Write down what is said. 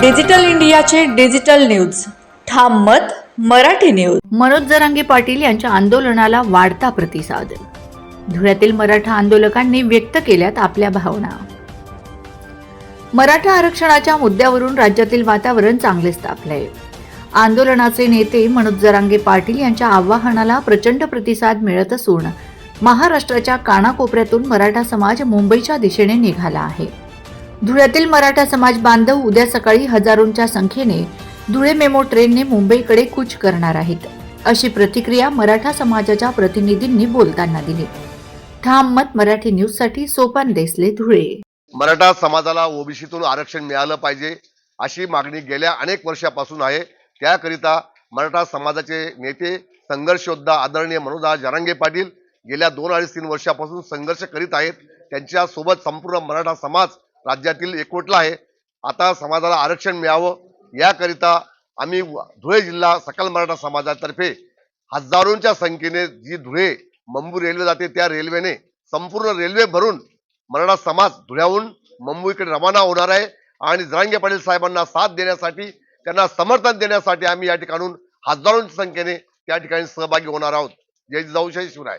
Digital इंडियाचे digital news. ठाम मत मराठी न्यूज. मनोज जरांगे पाटील यांच्या आंदोलनाला वाढता प्रतिसाद. धुळ्यातील मराठा आंदोलकांनी व्यक्त केल्यात आपल्या भावना. मराठा आरक्षणाच्या मुद्द्यावरून राज्यातील वातावरण चांगलेच तापलंय आंदोलनाचे नेते मनोज जरांगे पाटील यांच्या आवाहनाला प्रचंड प्रतिसाद मिळत असून महाराष्ट्राच्या कानाकोपऱ्यातून मराठा समाज मुंबईच्या दिशेने निघाला आहे. धुळ्यातील मराठा समाज बांधव उद्या सकाळी हजारोंच्या संख्येने धुळे मेमो ट्रेनने मुंबईकडे कूच करणार आहेत अशी प्रतिक्रिया मराठा समाजाच्या प्रतिनिधींनी बोलताना दिली. ठाम मत मराठी न्यूजसाठी सोपान देसले धुळे. मराठा समाजाला ओबीसीतून आरक्षण मिळालं पाहिजे अशी मागणी गेल्या अनेक वर्षापासून आहे. त्याकरिता मराठा समाजाचे नेते संघर्षोद्धा आदरणीय मनोदा जरांगे पाटील गेल्या दोन अडीच तीन वर्षापासून संघर्ष करीत आहेत. त्यांच्यासोबत संपूर्ण मराठा समाज राज्यातील एकवटला आहे. आता समाजाला आरक्षण मिळावं याकरिता आम्ही धुळे जिल्हा सकल मराठा समाजातर्फे हजारोंच्या संख्येने जी धुळे मंबू रेल्वे जाते त्या रेल्वेने संपूर्ण रेल्वे भरून मराठा समाज धुळ्याहून मुंबईकडे रवाना होणार आहे. आणि जरांगे पाटील साहेबांना साथ देण्यासाठी त्यांना समर्थन देण्यासाठी आम्ही या ठिकाणून हजारोंच्या संख्येने त्या ठिकाणी सहभागी होणार आहोत. जय जाऊ शिवराय.